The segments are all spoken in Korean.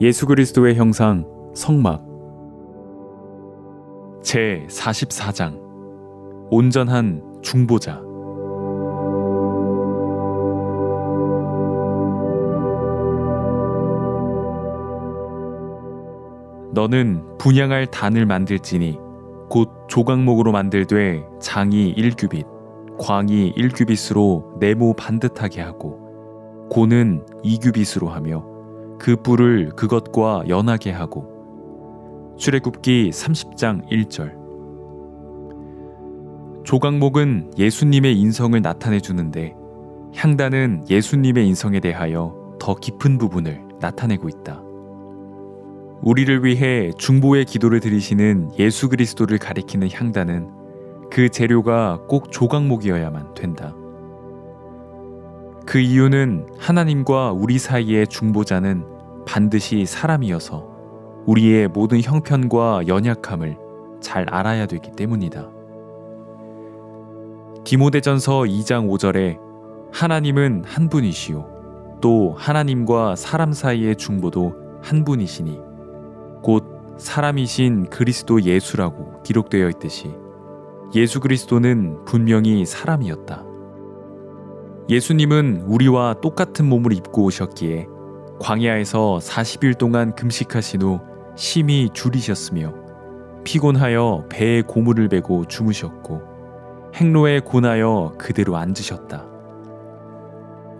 예수 그리스도의 형상 성막. 제 44장. 온전한 중보자. 너는 분양할 단을 만들지니 곧 조각목으로 만들되 장이 1규빗 광이 1규빗으로 네모 반듯하게 하고 고는 2규빗으로 하며 그 뿔을 그것과 연하게 하고 출애굽기 30장 1절 조각목은 예수님의 인성을 나타내 주는데 향단은 예수님의 인성에 대하여 더 깊은 부분을 나타내고 있다. 우리를 위해 중보의 기도를 드리시는 예수 그리스도를 가리키는 향단은 그 재료가 꼭 조각목이어야만 된다. 그 이유는 하나님과 우리 사이의 중보자는 반드시 사람이어서 우리의 모든 형편과 연약함을 잘 알아야 되기 때문이다. 디모데전서 2장 5절에 하나님은 한 분이시요 또 하나님과 사람 사이의 중보도 한 분이시니 곧 사람이신 그리스도 예수라고 기록되어 있듯이 예수 그리스도는 분명히 사람이었다. 예수님은 우리와 똑같은 몸을 입고 오셨기에 광야에서 40일 동안 금식하신 후 심히 줄이셨으며 피곤하여 배에 고무를 베고 주무셨고 행로에 고나여 그대로 앉으셨다.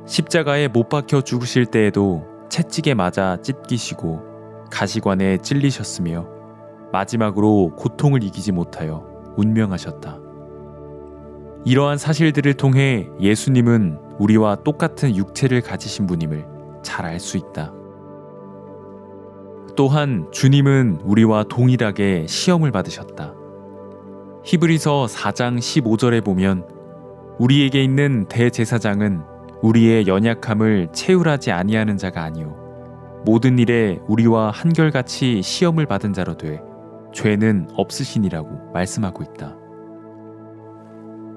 십자가에 못 박혀 죽으실 때에도 채찍에 맞아 찢기시고 가시관에 찔리셨으며 마지막으로 고통을 이기지 못하여 운명하셨다. 이러한 사실들을 통해 예수님은 우리와 똑같은 육체를 가지신 분임을 잘 알 수 있다. 또한 주님은 우리와 동일하게 시험을 받으셨다. 히브리서 4장 15절에 보면 우리에게 있는 대제사장은 우리의 연약함을 채울하지 아니하는 자가 아니요 모든 일에 우리와 한결같이 시험을 받은 자로 돼 죄는 없으시니라고 말씀하고 있다.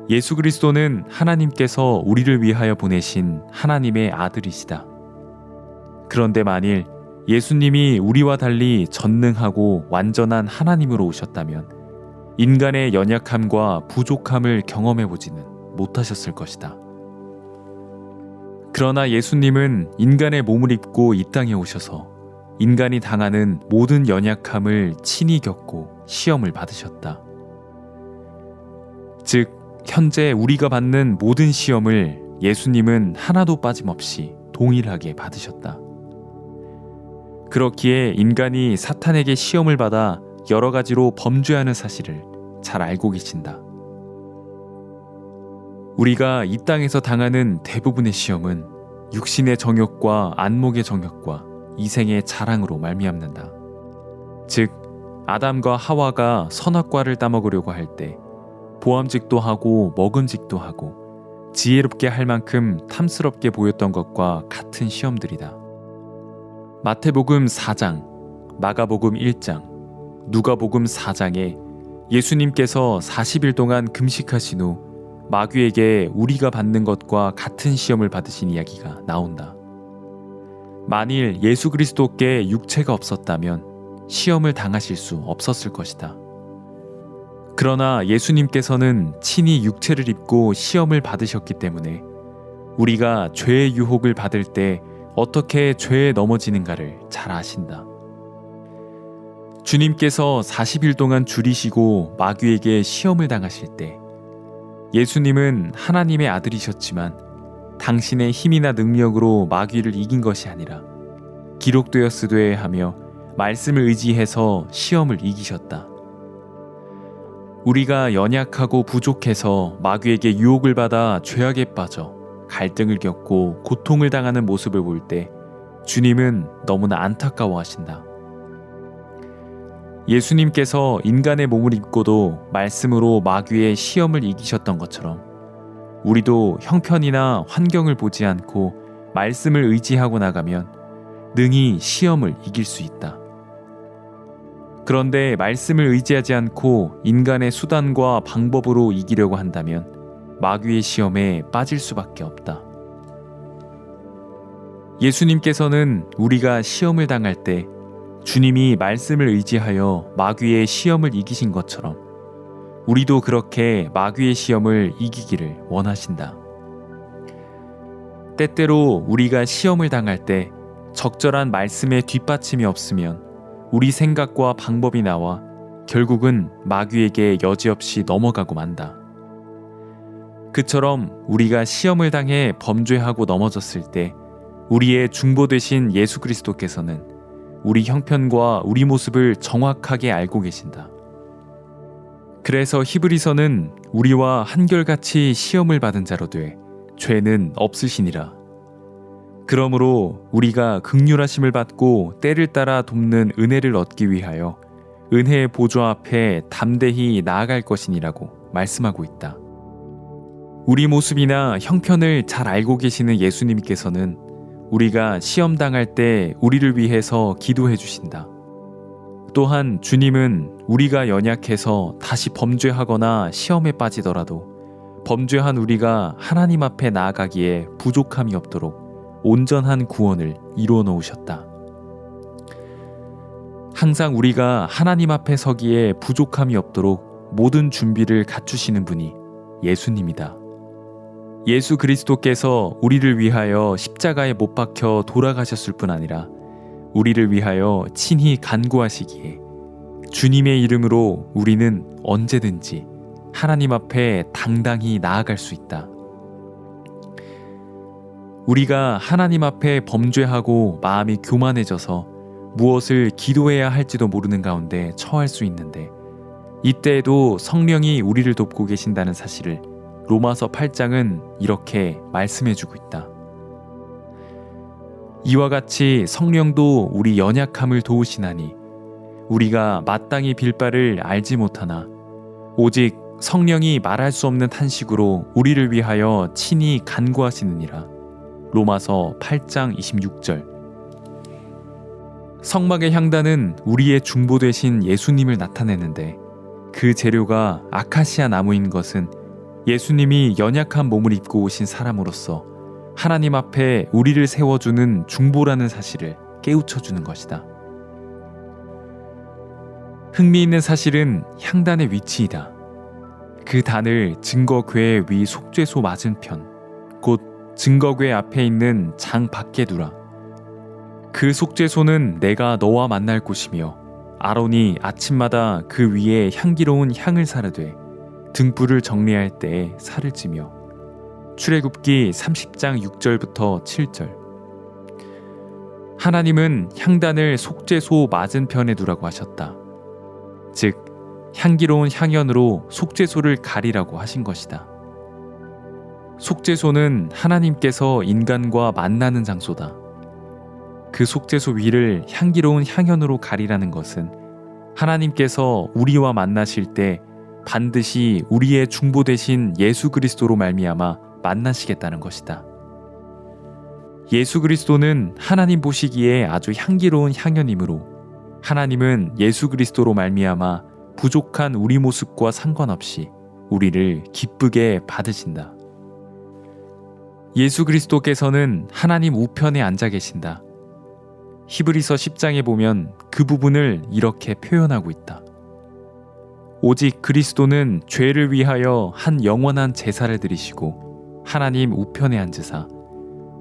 예수 그리스도는 하나님께서 우리를 위하여 보내신 하나님의 아들이시다. 그런데 만일 예수님이 우리와 달리 전능하고 완전한 하나님으로 오셨다면 인간의 연약함과 부족함을 경험해 보지는 못하셨을 것이다. 그러나 예수님은 인간의 몸을 입고 이 땅에 오셔서 인간이 당하는 모든 연약함을 친히 겪고 시험을 받으셨다. 즉, 현재 우리가 받는 모든 시험을 예수님은 하나도 빠짐없이 동일하게 받으셨다. 그렇기에 인간이 사탄에게 시험을 받아 여러 가지로 범죄하는 사실을 잘 알고 계신다. 우리가 이 땅에서 당하는 대부분의 시험은 육신의 정욕과 안목의 정욕과 이생의 자랑으로 말미암는다. 즉 아담과 하와가 선악과를 따먹으려고 할 때 보암직도 하고 먹음직도 하고 지혜롭게 할 만큼 탐스럽게 보였던 것과 같은 시험들이다. 마태복음 4장, 마가복음 1장, 누가복음 4장에 예수님께서 40일 동안 금식하신 후 마귀에게 우리가 받는 것과 같은 시험을 받으신 이야기가 나온다. 만일 예수 그리스도께 육체가 없었다면 시험을 당하실 수 없었을 것이다. 그러나 예수님께서는 친히 육체를 입고 시험을 받으셨기 때문에 우리가 죄의 유혹을 받을 때 어떻게 죄에 넘어지는가를 잘 아신다. 주님께서 40일 동안 줄이시고 마귀에게 시험을 당하실 때 예수님은 하나님의 아들이셨지만 당신의 힘이나 능력으로 마귀를 이긴 것이 아니라 기록되었으되 하며 말씀을 의지해서 시험을 이기셨다. 우리가 연약하고 부족해서 마귀에게 유혹을 받아 죄악에 빠져 갈등을 겪고 고통을 당하는 모습을 볼 때 주님은 너무나 안타까워 하신다. 예수님께서 인간의 몸을 입고도 말씀으로 마귀의 시험을 이기셨던 것처럼 우리도 형편이나 환경을 보지 않고 말씀을 의지하고 나가면 능히 시험을 이길 수 있다. 그런데 말씀을 의지하지 않고 인간의 수단과 방법으로 이기려고 한다면 마귀의 시험에 빠질 수밖에 없다. 예수님께서는 우리가 시험을 당할 때 주님이 말씀을 의지하여 마귀의 시험을 이기신 것처럼 우리도 그렇게 마귀의 시험을 이기기를 원하신다. 때때로 우리가 시험을 당할 때 적절한 말씀의 뒷받침이 없으면 우리 생각과 방법이 나와 결국은 마귀에게 여지없이 넘어가고 만다. 그처럼 우리가 시험을 당해 범죄하고 넘어졌을 때 우리의 중보 되신 예수 그리스도께서는 우리 형편과 우리 모습을 정확하게 알고 계신다. 그래서 히브리서는 우리와 한결같이 시험을 받은 자로 돼 죄는 없으시니라. 그러므로 우리가 극률하심을 받고 때를 따라 돕는 은혜를 얻기 위하여 은혜의 보좌 앞에 담대히 나아갈 것이니라고 말씀하고 있다. 우리 모습이나 형편을 잘 알고 계시는 예수님께서는 우리가 시험 당할 때 우리를 위해서 기도해 주신다. 또한 주님은 우리가 연약해서 다시 범죄하거나 시험에 빠지더라도 범죄한 우리가 하나님 앞에 나아가기에 부족함이 없도록 온전한 구원을 이루어 놓으셨다. 항상 우리가 하나님 앞에 서기에 부족함이 없도록 모든 준비를 갖추시는 분이 예수님이다. 예수 그리스도께서 우리를 위하여 십자가에 못 박혀 돌아가셨을 뿐 아니라 우리를 위하여 친히 간구하시기에 주님의 이름으로 우리는 언제든지 하나님 앞에 당당히 나아갈 수 있다. 우리가 하나님 앞에 범죄하고 마음이 교만해져서 무엇을 기도해야 할지도 모르는 가운데 처할 수 있는데 이때에도 성령이 우리를 돕고 계신다는 사실을 로마서 8장은 이렇게 말씀해 주고 있다. 이와 같이 성령도 우리 연약함을 도우시나니 우리가 마땅히 빌 바를 알지 못하나 오직 성령이 말할 수 없는 탄식으로 우리를 위하여 친히 간구하시느니라. 로마서 8장 26절. 성막의 향단은 우리의 중보 되신 예수님을 나타내는데 그 재료가 아카시아 나무인 것은 예수님이 연약한 몸을 입고 오신 사람으로서 하나님 앞에 우리를 세워주는 중보라는 사실을 깨우쳐 주는 것이다. 흥미있는 사실은 향단의 위치이다. 그 단을 증거궤 위 속죄소 맞은편, 곧 증거궤 앞에 있는 장 밖에 두라. 그 속죄소는 내가 너와 만날 곳이며 아론이 아침마다 그 위에 향기로운 향을 사르되 등불을 정리할 때에 살을 찌며 출애굽기 30장 6절부터 7절 하나님은 향단을 속죄소 맞은편에 두라고 하셨다. 즉 향기로운 향연으로 속죄소를 가리라고 하신 것이다. 속죄소는 하나님께서 인간과 만나는 장소다. 그 속죄소 위를 향기로운 향연으로 가리라는 것은 하나님께서 우리와 만나실 때 반드시 우리의 중보 대신 예수 그리스도로 말미암아 만나시겠다는 것이다. 예수 그리스도는 하나님 보시기에 아주 향기로운 향연이므로 하나님은 예수 그리스도로 말미암아 부족한 우리 모습과 상관없이 우리를 기쁘게 받으신다. 예수 그리스도께서는 하나님 우편에 앉아 계신다. 히브리서 10장에 보면 그 부분을 이렇게 표현하고 있다. 오직 그리스도는 죄를 위하여 한 영원한 제사를 드리시고 하나님 우편에 앉으사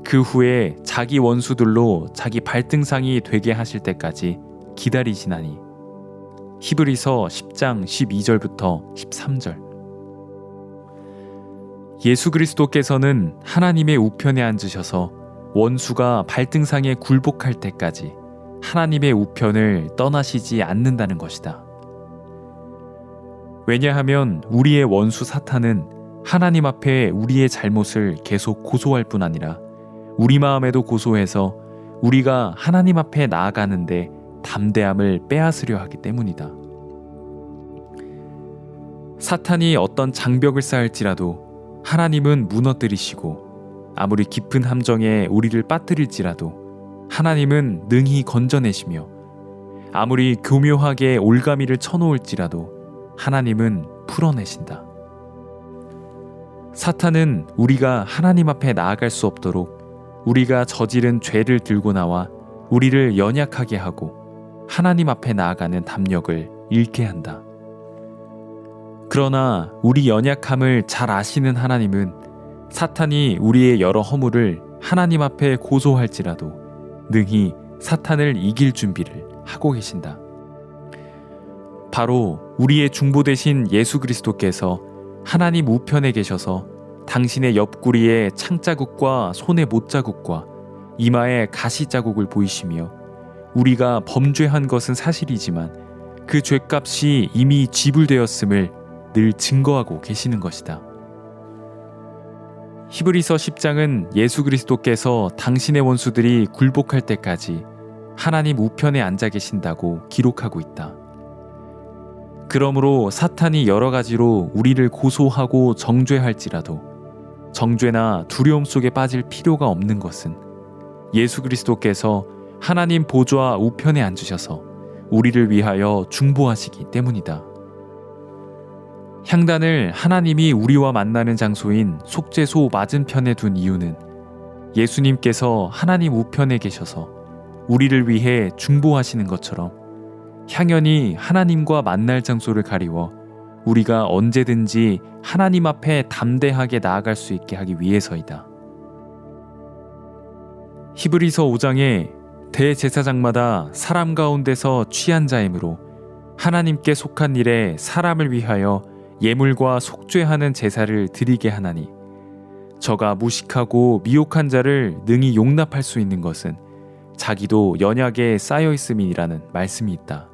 그 후에 자기 원수들로 자기 발등상이 되게 하실 때까지 기다리시나니 히브리서 10장 12절부터 13절 예수 그리스도께서는 하나님의 우편에 앉으셔서 원수가 발등상에 굴복할 때까지 하나님의 우편을 떠나시지 않는다는 것이다. 왜냐하면 우리의 원수 사탄은 하나님 앞에 우리의 잘못을 계속 고소할 뿐 아니라 우리 마음에도 고소해서 우리가 하나님 앞에 나아가는데 담대함을 빼앗으려 하기 때문이다. 사탄이 어떤 장벽을 쌓을지라도 하나님은 무너뜨리시고 아무리 깊은 함정에 우리를 빠뜨릴지라도 하나님은 능히 건져내시며 아무리 교묘하게 올가미를 쳐놓을지라도 하나님은 풀어내신다. 사탄은 우리가 하나님 앞에 나아갈 수 없도록 우리가 저지른 죄를 들고 나와 우리를 연약하게 하고 하나님 앞에 나아가는 담력을 잃게 한다. 그러나 우리 연약함을 잘 아시는 하나님은 사탄이 우리의 여러 허물을 하나님 앞에 고소할지라도 능히 사탄을 이길 준비를 하고 계신다. 바로 우리의 중보 대신 예수 그리스도께서 하나님 우편에 계셔서 당신의 옆구리에 창자국과 손의 못자국과 이마에 가시자국을 보이시며 우리가 범죄한 것은 사실이지만 그 죄값이 이미 지불되었음을 늘 증거하고 계시는 것이다. 히브리서 10장은 예수 그리스도께서 당신의 원수들이 굴복할 때까지 하나님 우편에 앉아 계신다고 기록하고 있다. 그러므로 사탄이 여러 가지로 우리를 고소하고 정죄할지라도 정죄나 두려움 속에 빠질 필요가 없는 것은 예수 그리스도께서 하나님 보좌 우편에 앉으셔서 우리를 위하여 중보하시기 때문이다. 향단을 하나님이 우리와 만나는 장소인 속죄소 맞은편에 둔 이유는 예수님께서 하나님 우편에 계셔서 우리를 위해 중보하시는 것처럼 향연이 하나님과 만날 장소를 가리워 우리가 언제든지 하나님 앞에 담대하게 나아갈 수 있게 하기 위해서이다. 히브리서 5장에 대제사장마다 사람 가운데서 취한 자이므로 하나님께 속한 일에 사람을 위하여 예물과 속죄하는 제사를 드리게 하나니 저가 무식하고 미혹한 자를 능히 용납할 수 있는 것은 자기도 연약에 쌓여 있음이라는 말씀이 있다.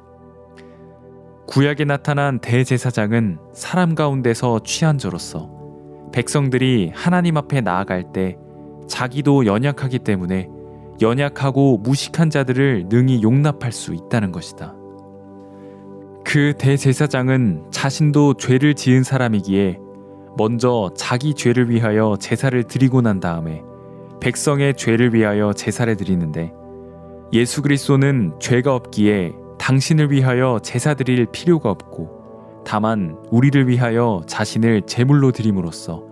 구약에 나타난 대제사장은 사람 가운데서 취한 자로서 백성들이 하나님 앞에 나아갈 때 자기도 연약하기 때문에 연약하고 무식한 자들을 능히 용납할 수 있다는 것이다. 그 대제사장은 자신도 죄를 지은 사람이기에 먼저 자기 죄를 위하여 제사를 드리고 난 다음에 백성의 죄를 위하여 제사를 드리는데 예수 그리스도는 죄가 없기에 당신을 위하여 제사 드릴 필요가 없고 다만 우리를 위하여 자신을 제물로 드림으로써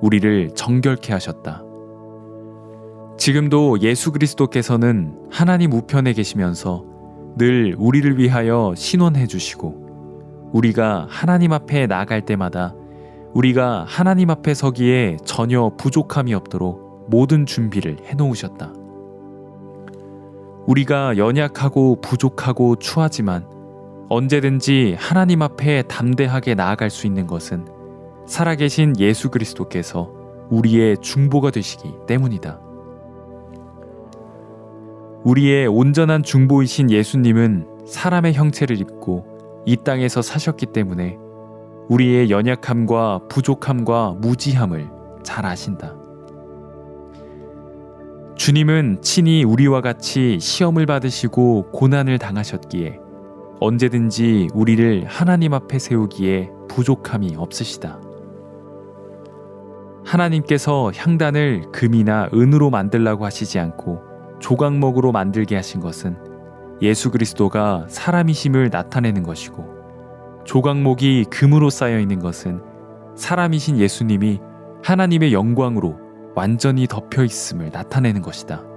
우리를 정결케 하셨다. 지금도 예수 그리스도께서는 하나님 우편에 계시면서 늘 우리를 위하여 신원해 주시고 우리가 하나님 앞에 나갈 때마다 우리가 하나님 앞에 서기에 전혀 부족함이 없도록 모든 준비를 해 놓으셨다. 우리가 연약하고 부족하고 추하지만 언제든지 하나님 앞에 담대하게 나아갈 수 있는 것은 살아계신 예수 그리스도께서 우리의 중보가 되시기 때문이다. 우리의 온전한 중보이신 예수님은 사람의 형체를 입고 이 땅에서 사셨기 때문에 우리의 연약함과 부족함과 무지함을 잘 아신다. 주님은 친히 우리와 같이 시험을 받으시고 고난을 당하셨기에 언제든지 우리를 하나님 앞에 세우기에 부족함이 없으시다. 하나님께서 향단을 금이나 은으로 만들라고 하시지 않고 조각목으로 만들게 하신 것은 예수 그리스도가 사람이심을 나타내는 것이고 조각목이 금으로 쌓여 있는 것은 사람이신 예수님이 하나님의 영광으로 완전히 덮여 있음을 나타내는 것이다.